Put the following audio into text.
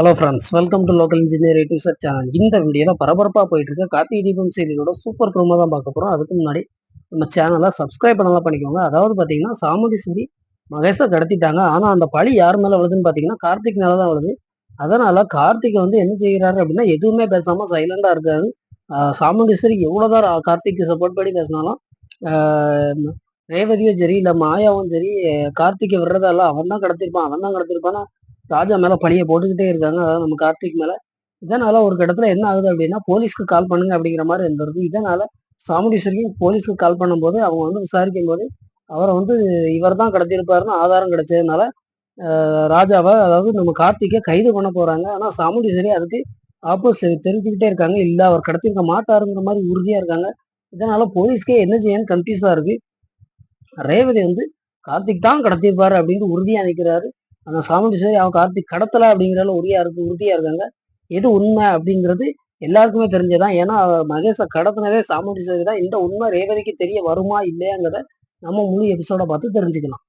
Hello friends welcome to local engineer to sir channel இந்த வீடியோவில் பரபரப்பாக போயிட்டு இருக்க கார்த்திகை தீபம் சீரியலோட சூப்பர் ப்ரோமோ தான் பார்க்க போகிறோம் அதுக்கு முன்னாடி நம்ம சேனலை சப்ஸ்கிரைப் பண்ணலாம் பண்ணிக்கோங்க. அதாவது பார்த்தீங்கன்னா சாமுண்டீஸ்வரி மகேஷை கடத்திட்டாங்க. ஆனால் அந்த பழி யார் மேலே விழுதுன்னு பார்த்தீங்கன்னா கார்த்திக் மேலே தான் விழுது. அதனால் கார்த்திகை வந்து என்ன செய்கிறாரு அப்படின்னா எதுவுமே பேசாமல் சைலண்டாக இருக்காரு. ஆஹ் சாமுண்டீஸ்வரி எவ்வளோதான் கார்த்திக்கு சப்போர்ட் பண்ணி பேசினாலும் ரேவதியும் சரி இல்லை மாயாவும் சரி கார்த்திகை விடுறதெல்லாம் அவன் தான் கடத்திருப்பான் அவன் தான் கடத்திருப்பான்னா ராஜா மேல பழிய போட்டுக்கிட்டே இருக்காங்க. அதாவது நம்ம கார்த்திக் மேல. இதனால ஒரு இடத்துல என்ன ஆகுது அப்படின்னா போலீஸ்க்கு கால் பண்ணுங்க அப்படிங்கிற மாதிரி இருந்திருக்கு. இதனால சாமுண்டீஸ்வரியும் போலீஸ்க்கு கால் பண்ணும்போது அவங்க வந்து விசாரிக்கும் போது அவரை வந்து இவர் தான் கடத்தியிருப்பாருன்னு ஆதாரம் கிடைச்சதுனால ராஜாவை அதாவது நம்ம கார்த்திகை கைது பண்ண போறாங்க. ஆனா சாமுண்டீஸ்வரி அதுக்கு ஆப்போசிட் தெரிஞ்சுக்கிட்டே இருக்காங்க. இல்லை அவர் கடத்திருக்க மாட்டாருங்கிற மாதிரி உறுதியா இருக்காங்க. இதனால போலீஸ்க்கே என்ன செய்யன்னு கன்ஃபியூஸா இருக்கு. ரேவதி வந்து கார்த்திக் தான் கடத்திருப்பாரு அப்படின்னு உறுதியா நிற்கிறாரு அந்த சாமுண்டீஸ்வரி அவன் கார்த்திக் கடத்தலை அப்படிங்கிறதுல உரியா இருக்கு உறுதியா இருக்காங்க. எது உண்மை அப்படிங்கிறது எல்லாருக்குமே தெரிஞ்சதான் ஏன்னா அவ மகேஷை கடத்தினதே சாமுண்டீஸ்வரி தான். இந்த உண்மை ரேவதிக்கு தெரிய வருமா இல்லையாங்கிறத நம்ம முழு எபிசோட பார்த்து தெரிஞ்சுக்கலாம்.